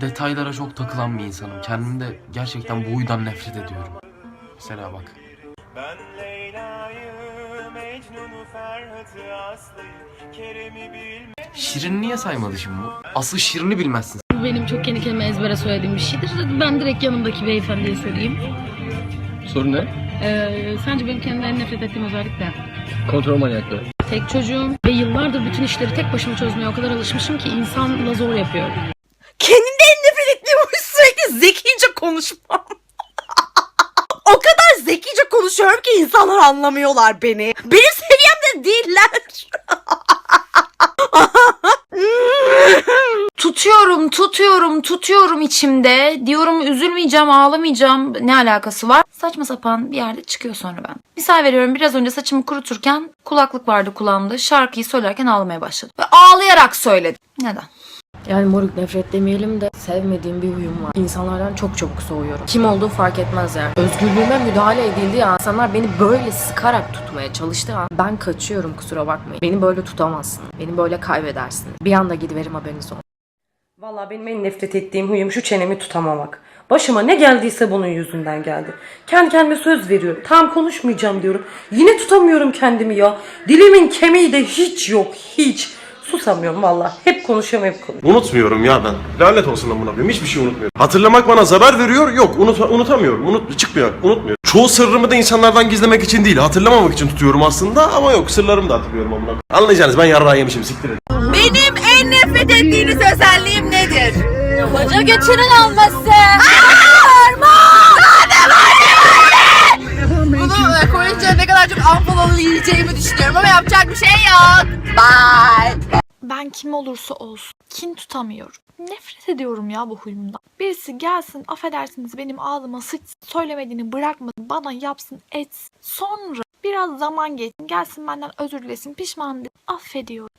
detaylara çok takılan bir insanım. Kendimi de gerçekten bu huydan nefret ediyorum. Mesela bak. Ben Leyla'yı, Mecnun'u, Ferhat'ı, Aslı'yı, Kerem'i bilmem. Şirin niye saymadı şimdi bu? Asıl Şirin'i bilmezsin. Bu benim çok yeni kelime ezbere söylediğim bir şeydir. Ben direkt yanımdaki beyefendiye söyleyeyim. Sorun ne? Ee, sence benim kendimden en nefret ettiğim özellik ne? Kontrol manyaklığı. Tek çocuğum ve yıllardır bütün işleri tek başıma çözmeye o kadar alışmışım ki insanla zor yapıyorum. Kendimden nefret ettiğim sürekli zekice konuşmam. o kadar zekice konuşuyorum ki insanlar anlamıyorlar beni. Benim seviyemde değiller. Tutuyorum, tutuyorum, tutuyorum içimde. Diyorum üzülmeyeceğim, ağlamayacağım. Ne alakası var? Saçma sapan bir yerde çıkıyor sonra ben. Misal veriyorum biraz önce saçımı kuruturken kulaklık vardı kulağımda. Şarkıyı söylerken ağlamaya başladım. Ve ağlayarak söyledim. Neden? Yani moruk nefret demeyelim de sevmediğim bir huyum var. İnsanlardan çok çabuk soğuyorum. Kim olduğu fark etmez yani. Özgürlüğüme müdahale edildi ya. İnsanlar beni böyle sıkarak tutmaya çalıştı an ben kaçıyorum kusura bakmayın. Beni böyle tutamazsın. Beni böyle kaybedersin. Bir anda gidiverim haberiniz olsun. Valla benim en nefret ettiğim huyum şu çenemi tutamamak. Başıma ne geldiyse bunun yüzünden geldi. Kendi kendime söz veriyorum. Tam konuşmayacağım diyorum. Yine tutamıyorum kendimi ya. Dilimin kemiği de hiç yok hiç. Susamıyorum valla. Hep konuşuyorum hep konuşuyorum. Unutmuyorum ya ben. Lanet olsun amına koyayım. Hiçbir şey unutmuyorum. Hatırlamak bana zarar veriyor. Yok unut unutamıyorum. Unut çıkmıyor. Unutmuyorum. Çoğu sırrımı da insanlardan gizlemek için değil, hatırlamamak için tutuyorum aslında ama yok sırlarımı da hatırlıyorum amına koyayım. Anlayacağınız ben yarrağı yemişim siktir edin. Benim en nefret ettiğiniz özelliğim nedir? Koca götürün alması. Yiyeceğimi düşünüyorum ama yapacak bir şey yok. Bye. Ben kim olursa olsun kin tutamıyorum. Nefret ediyorum ya bu huyumdan. Birisi gelsin affedersiniz benim ağzıma sıçsın söylemediğini bırakmasın bana yapsın etsin. Sonra biraz zaman geçsin gelsin benden özür dilesin pişman de affediyorum.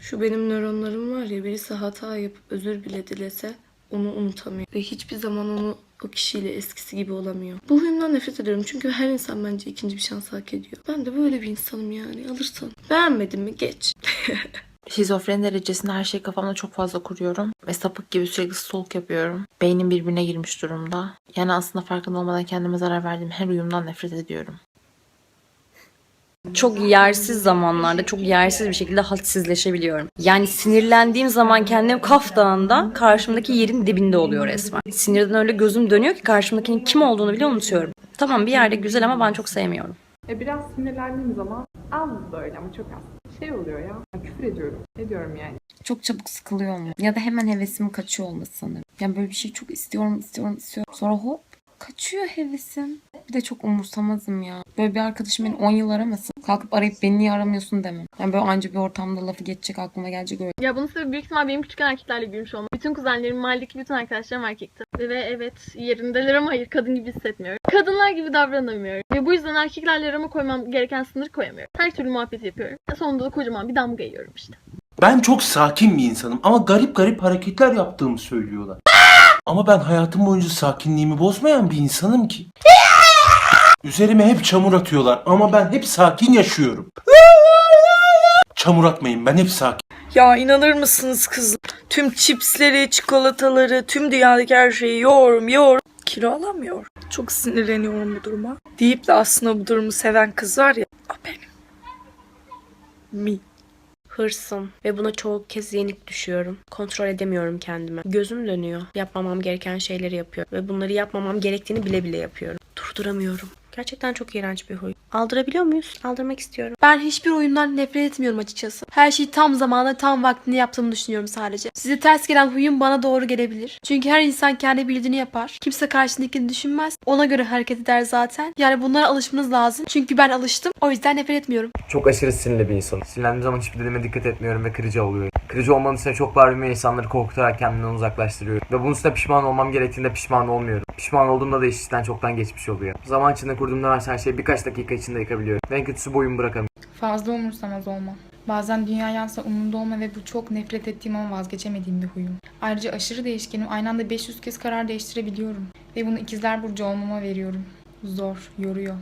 Şu benim nöronlarım var ya birisi hata yapıp özür bile dilese onu unutamıyor. Ve hiçbir zaman onu o kişiyle eskisi gibi olamıyor. Bu huyumdan nefret ediyorum çünkü her insan bence ikinci bir şans hak ediyor. Ben de böyle bir insanım yani alırsan. Beğenmedin mi geç. Şizofreni derecesinde her şeyi kafamda çok fazla kuruyorum. Ve sapık gibi sürekli stalk yapıyorum. Beynim birbirine girmiş durumda. Yani aslında farkında olmadan kendime zarar verdiğim her uyumdan nefret ediyorum. Çok yersiz zamanlarda çok yersiz bir şekilde hadsizleşebiliyorum. Yani sinirlendiğim zaman kendim Kaf Dağı'nda karşımdaki yerin dibinde oluyor resmen. Sinirden öyle gözüm dönüyor ki karşımdakinin kim olduğunu bile unutuyorum. Tamam bir yerde güzel ama ben çok sevmiyorum. E biraz sinirlendiğim zaman az böyle ama çok az. Şey oluyor ya. Küfür ediyorum. Ediyorum yani. Çok çabuk sıkılıyor mu? Ya da hemen hevesim kaçıyor olması sanırım. Yani böyle bir şey çok istiyorum, istiyorum, istiyorum. Sonra hop kaçıyor hevesim. Bir de çok umursamazım ya. Böyle bir arkadaşım beni 10 yıl aramasın. Kalkıp arayıp beni niye aramıyorsun demem. Yani böyle anca bir ortamda lafı geçecek aklıma gelecek öyle. Ya bunun sebebi büyük ihtimal benim küçükken erkeklerle büyümüş olmam. Bütün kuzenlerim, mahalledeki bütün arkadaşlarım erkekti. Ve evet yerindeler ama hayır kadın gibi hissetmiyorum. Kadınlar gibi davranamıyorum. Ve bu yüzden erkeklerle arama koymam gereken sınır koyamıyorum. Her türlü muhabbet yapıyorum. Sonunda da kocaman bir damga yiyorum işte. Ben çok sakin bir insanım ama garip garip hareketler yaptığımı söylüyorlar. Ama ben hayatım boyunca sakinliğimi bozmayan bir insanım ki. Üzerime hep çamur atıyorlar ama ben hep sakin yaşıyorum. Çamur atmayın ben hep sakin. Ya inanır mısınız kızlar? Tüm çipsleri, çikolataları, tüm dünyadaki her şeyi yiyorum, yiyorum. Kilo alamıyor. Çok sinirleniyorum bu duruma. Deyip de aslında bu durumu seven kız var ya. O benim. Mi. Hırsım ve buna çoğu kez yenik düşüyorum. Kontrol edemiyorum kendimi. Gözüm dönüyor. Yapmamam gereken şeyleri yapıyorum. Ve bunları yapmamam gerektiğini bile bile yapıyorum. Durduramıyorum. Gerçekten çok iğrenç bir huy. Aldırabiliyor muyuz? Aldırmak istiyorum. Ben hiçbir oyundan nefret etmiyorum açıkçası. Her şeyi tam zamanında tam vaktinde yaptığımı düşünüyorum sadece. Size ters gelen huyum bana doğru gelebilir. Çünkü her insan kendi bildiğini yapar. Kimse karşındakini düşünmez. Ona göre hareket eder zaten. Yani bunlara alışmanız lazım. Çünkü ben alıştım. O yüzden nefret etmiyorum. Çok aşırı sinirli bir insanım. Sinirlendiğim zaman hiçbir dediğime dikkat etmiyorum ve kırıcı oluyorum. Kırıcı olmanın üstüne çok bağırmaya insanları korkutarak kendimden uzaklaştırıyorum. Ve bunun üstüne pişman olmam gerektiğinde pişman olmuyorum. Pişman olduğumda da iş işten çoktan geçmiş oluyor. Zaman içinde kurduğum ne varsa her şeyi birkaç dakika içinde yıkabiliyorum. En kötüsü boyumu bırakamıyorum. Fazla umursamaz olma. Bazen dünya yansa umurumda olma ve bu çok nefret ettiğim ama vazgeçemediğim bir huyum. Ayrıca aşırı değişkenim. Aynı anda 500 kez karar değiştirebiliyorum. Ve bunu ikizler burcu olmama veriyorum. Zor, yoruyor.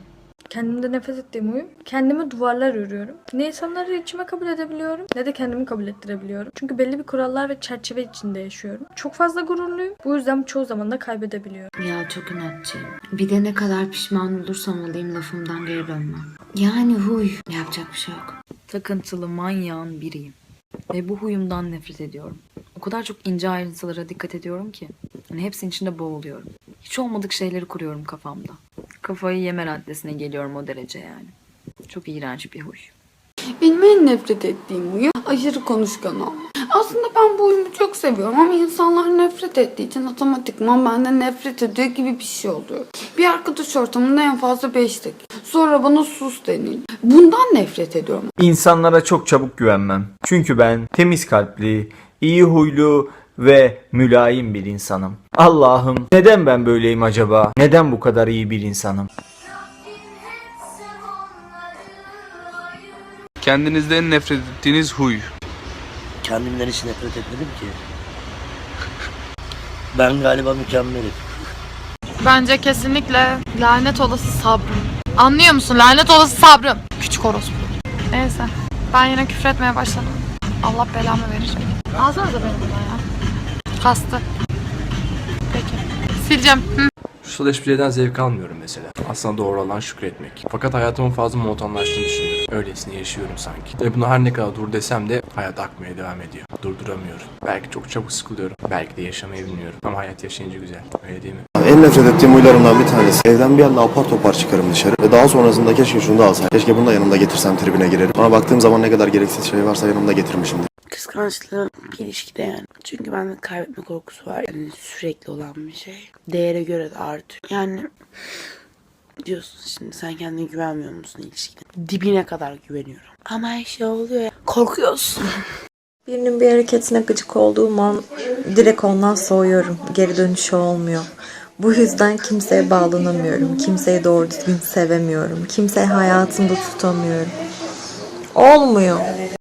Kendimde nefret ettiğim huyum. Kendime duvarlar örüyorum. Ne insanları içime kabul edebiliyorum ne de kendimi kabul ettirebiliyorum. Çünkü belli bir kurallar ve çerçeve içinde yaşıyorum. Çok fazla gururluyum. Bu yüzden çoğu zaman da kaybedebiliyorum. Ya çok inatçıyım. Bir de ne kadar pişman olursam olayım lafımdan geri dönmem. Yani huy. Yapacak bir şey yok. Takıntılı manyağın biriyim. Ve bu huyumdan nefret ediyorum. O kadar çok ince ayrıntılara dikkat ediyorum ki. Yani hepsinin içinde boğuluyorum. Hiç olmadık şeyleri kuruyorum kafamda. Kafayı yeme raddesine geliyorum o derece yani. Çok iğrenç bir huy. Benim en nefret ettiğim huyu aşırı konuşkan ol. Aslında ben bu huyumu çok seviyorum ama insanlar nefret ettiği için otomatikman benden nefret ediyor gibi bir şey oluyor. Bir arkadaş ortamında en fazla 5 dakika. Sonra bana sus deniliyor. Bundan nefret ediyorum. İnsanlara çok çabuk güvenmem. Çünkü ben temiz kalpli, iyi huylu ve mülayim bir insanım. Allah'ım neden ben böyleyim acaba? Neden bu kadar iyi bir insanım? Kendinizde en nefret ettiğiniz huy. Kendimden hiç nefret etmedim ki. Ben galiba mükemmelim. Bence kesinlikle lanet olası sabrım. Anlıyor musun? Lanet olası sabrım. Küçük orospu. Neyse. Ben yine küfretmeye başladım. Allah belamı verecek. Alsanıza beni buradan ya. Kastı. Peki. Sileceğim. Hı. Şu espriden zevk almıyorum mesela. Aslında doğru olan şükretmek. Fakat hayatımın fazla monotonlaştığını düşünüyorum. Öylesine yaşıyorum sanki. Ve bunu her ne kadar dur desem de hayat akmaya devam ediyor. Durduramıyorum. Belki çok çabuk sıkılıyorum. Belki de yaşamayı bilmiyorum. Ama hayat yaşayınca güzel. Öyle değil mi? En nefret ettiğim huylarımdan bir tanesi. Evden bir anda apar topar çıkarım dışarı. Ve daha sonrasında keşke şunu da alsam. Keşke bunu da yanımda getirsem tribine girerim. Bana baktığım zaman ne kadar gereksiz şey varsa yanımda getirmişimdir. Kıskançlığı bir ilişkide yani. Çünkü bende kaybetme korkusu var. Yani sürekli olan bir şey. Değere göre de artıyor. Yani diyorsun şimdi sen kendine güvenmiyor musun ilişkide? Dibine kadar güveniyorum. Ama her şey oluyor ya. Korkuyorsun. Birinin bir hareketine gıcık olduğum an direkt ondan soğuyorum. Geri dönüşü olmuyor. Bu yüzden kimseye bağlanamıyorum. Kimseyi doğru düzgün sevemiyorum. Kimseyi hayatımda tutamıyorum. Olmuyor.